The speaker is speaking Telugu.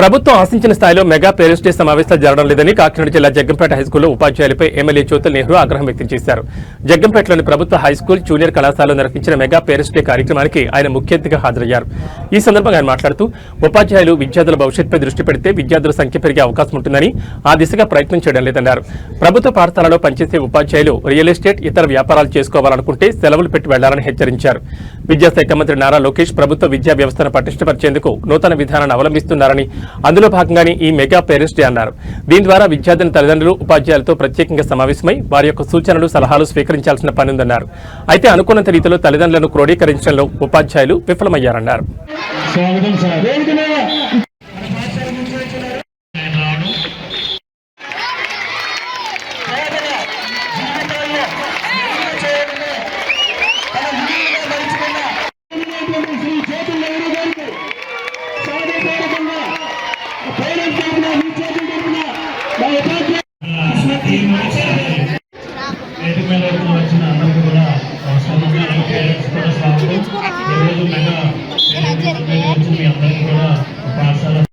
ప్రభుత్వం ఆశించిన స్థాయిలో మెగా పేరెంట్స్ డే సమావేశాలు జరగడం లేదని కాకినాడ జిల్లా జగ్గంపేట హైస్కూల్లో ఉపాధ్యాయులపై ఎమ్మెల్యే జ్యోతుల్ నెహ్రూ ఆగ్రహం వ్యక్తం చేశారు. జగ్గంపేటలోని ప్రభుత్వ హైస్కూల్ జూనియర్ కళాశాలలో నిర్వహించిన మెగా పేరెంట్స్ డే కార్యక్రమానికి ఆయన ముఖ్య అతిథిగా హాజరయ్యారు. ఈ సందర్భంగా ఆయన మాట్లాడుతూ ఉపాధ్యాయులు విద్యార్థుల భవిష్యత్తుపై దృష్టి పెడితే విద్యార్థుల సంఖ్య పెరిగే అవకాశం ఉంటుందని ఆ దిశగా ప్రయత్నం చేయడం లేదన్నారు. ప్రభుత్వ పాఠశాలలో పనిచేసే ఉపాధ్యాయులు రియల్ ఎస్టేట్ ఇతర వ్యాపారాలు చేసుకోవాలనుకుంటే సెలవులు పెట్టి వెళ్ళాలని హెచ్చరించారు. విద్యాశాఖ మంత్రి నారా లోకేష్ ప్రభుత్వ విద్యా వ్యవస్థను పటిష్టపరిచేందుకు నూతన విధానాన్ని అవలంబిస్తున్నారని అందులో భాగంగానే ఈ మెగా పేరెంట్స్ డే అన్నారు. దీని ద్వారా విద్యార్థిని తల్లిదండ్రులు ఉపాధ్యాయులతో ప్రత్యేకంగా సమావేశమై వారి యొక్క సూచనలు సలహాలు స్వీకరించాల్సిన పని ఉందన్నారు. అయితే అనుకున్నంత రీతిలో తల్లిదండ్రులను క్రోడీకరించడంలో ఉపాధ్యాయులు విఫలమయ్యారన్నారు. వచ్చిన కూడా పేరెంట్స్ కూడా స్వాగతం ఈరోజు మెగా మీ అందరికీ కూడా పాఠశాల